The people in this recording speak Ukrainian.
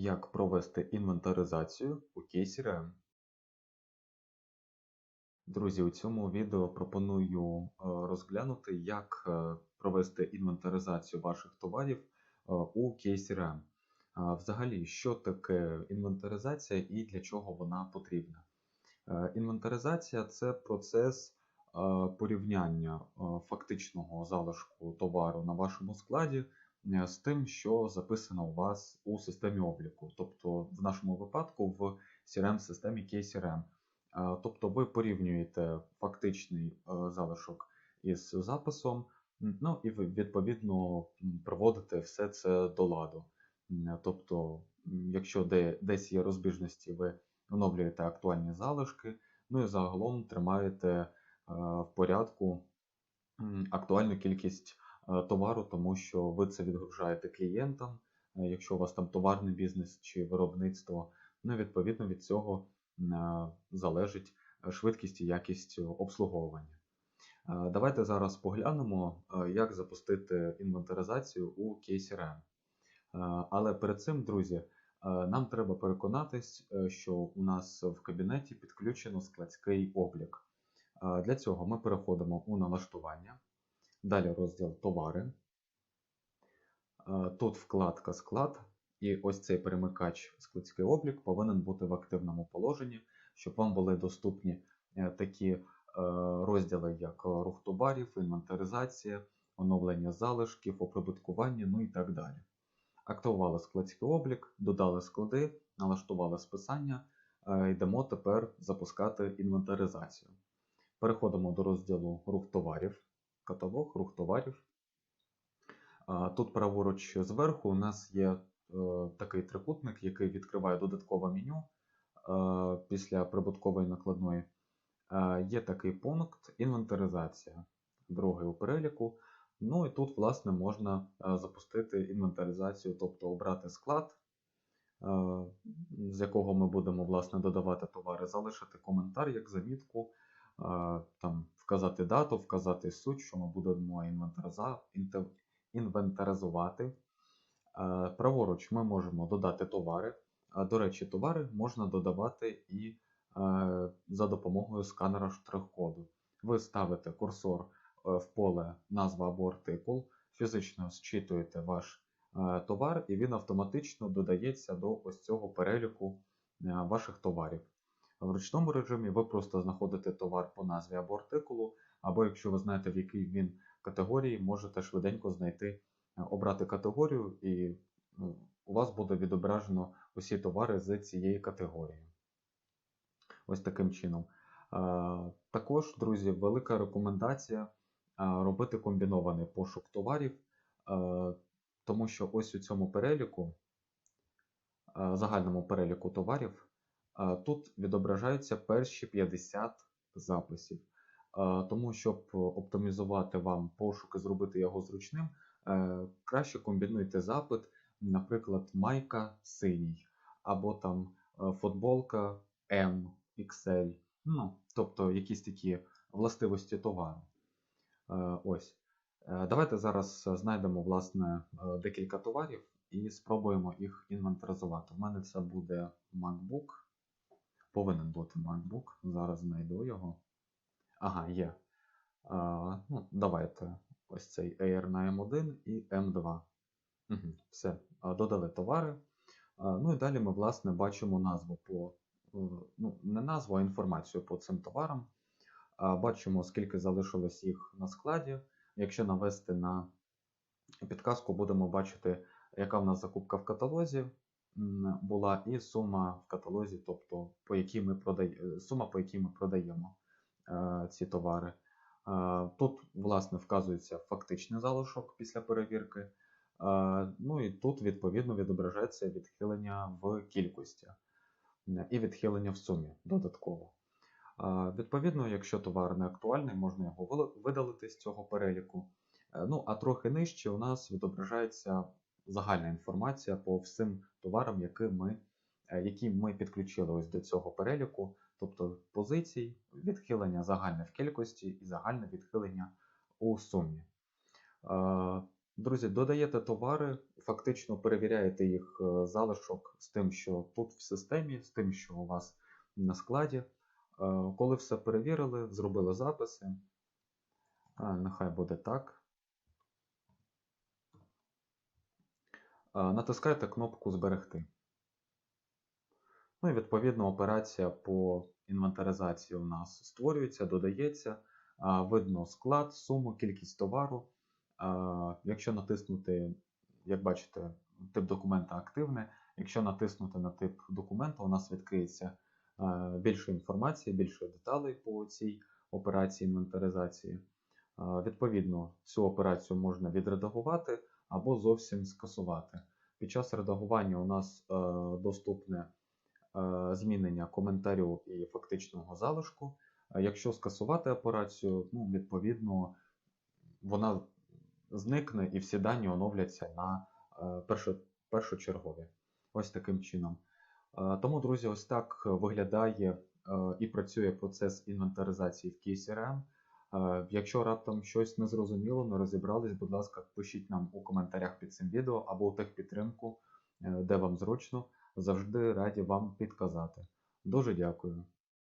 Як провести інвентаризацію у кейсі RAM. Друзі, у цьому відео пропоную е, розглянути, як е, провести інвентаризацію ваших товарів е, у кейсі RAM. Взагалі, що таке інвентаризація і для чого вона потрібна? Інвентаризація це процес порівняння фактичного залишку товару на вашому складі з тим, що записано у вас у системі обліку, тобто в нашому випадку в CRM-системі KCRM. Е, Тобто ви порівнюєте фактичний е, залишок із записом, ну і відповідно м, приводите все це до ладу. Тобто, якщо десь є розбіжності, ви оновлюєте актуальні залишки, ну і загалом тримаєте е, в порядку актуальну кількість е, товару, тому що ви це відгружаєте клієнтам, е, якщо у вас там товарний бізнес чи виробництво, ну відповідно від цього е, залежить е, швидкість і якість обслуговування. Е, Давайте зараз поглянемо, е, як запустити інвентаризацію у кейсі. Е, Але перед цим, друзі, е, нам треба переконатись, е, що у нас в кабінеті підключено складський облік. Е, Для цього ми переходимо у налаштування, далі розділ товари. Е, Тут вкладка склад, і ось цей перемикач складський облік повинен бути в активному положенні, щоб вам були доступні е, такі е, розділи, як рух товарів, інвентаризація, оновлення залишків, оприбуткування, ну і так далі. Активували складський облік, додали склади, налаштували списання. Йдемо тепер запускати інвентаризацію. Переходимо до розділу рух товарів, каталог, рух товарів. Тут праворуч зверху у нас є е, такий трикутник, який відкриває додаткове меню е, після прибуткової накладної. Е, Є такий пункт інвентаризація, другий у переліку. Ну і тут, власне, можна запустити інвентаризацію, тобто обрати склад, з якого ми будемо власне додавати товари, залишити коментар як замітку, там вказати дату, вказати суть, що ми будемо інвентаризувати. Е, Праворуч ми можемо додати товари. До речі, товари можна додавати і е, за допомогою сканера штрих-коду. Ви ставите курсор е, в поле назва або артикул, фізично зчитуєте ваш е, товар, і він автоматично додається до ось цього переліку е, ваших товарів. В ручному режимі ви просто знаходите товар по назві або артикулу, або якщо ви знаєте, в якій він категорії, можете швиденько знайти, е, обрати категорію, і ну, у вас буде відображено усі товари з цієї категорії. Ось таким чином. Е, Також, друзі, велика рекомендація е, робити комбінований пошук товарів, тому що ось у цьому переліку, загальному переліку товарів, тут відображаються перші 50 записів. Тому, щоб оптимізувати вам пошук і зробити його зручним, е, краще комбінуйте запит, наприклад, майка синій, або там е, футболка M, XL, ну, тобто якісь такі властивості товару. Е, Ось. Давайте зараз знайдемо власне декілька товарів і спробуємо їх інвентаризувати. У мене це буде MacBook. Повинен бути MacBook. Зараз знайду його. Ага, є. А, ну, давайте ось цей Air на M1 і M2. Угу, все, додали товари. А, ну і далі ми, власне, бачимо назву по, е, ну, не назву, а інформацію по цим товарам. А, Бачимо, скільки залишилось їх на складі. Якщо навести на підказку, будемо бачити, яка в нас закупка в каталозі була, і сума в каталозі, тобто по якій ми продай... сума, по якій ми продаємо е, ці товари. Е, Тут, власне, вказується фактичний залишок після перевірки. Е, Ну і тут, відповідно, відображається відхилення в кількості е, і відхилення в сумі додатково. Е, Відповідно, якщо товар не актуальний, можна його видалити з цього переліку. Е, Ну, а трохи нижче у нас відображається загальна інформація по всім товарам, які ми, е, які ми підключили ось до цього переліку, тобто позицій, відхилення загальне в кількості і загальне відхилення у сумі. Е, Друзі, додаєте товари, фактично перевіряєте їх е, залишок з тим, що тут в системі, з тим, що у вас на складі. Коли все перевірили, зробили записи. Нехай буде так. Е, Натискаєте кнопку Зберегти. Ну і відповідно операція по інвентаризації у нас створюється, додається. Видно склад, суму, кількість товару. Якщо натиснути, як бачите, тип документа активне. Якщо натиснути на тип документа, у нас відкриється більше інформації, більше деталей по цій операції інвентаризації. Відповідно, цю операцію можна відредагувати або зовсім скасувати. Під час редагування у нас е, доступне е, змінення коментарю і фактичного залишку. Якщо скасувати операцію, ну, відповідно, вона зникне і всі дані оновляться на е, першо, першочергові. Ось таким чином. Е, Тому, друзі, ось так виглядає е, і працює процес інвентаризації в KCRM. Е, Якщо раптом щось не зрозуміло, не розібрались, будь ласка, пишіть нам у коментарях під цим відео або у техпідтримку, е, де вам зручно. Завжди раді вам підказати. Дуже дякую.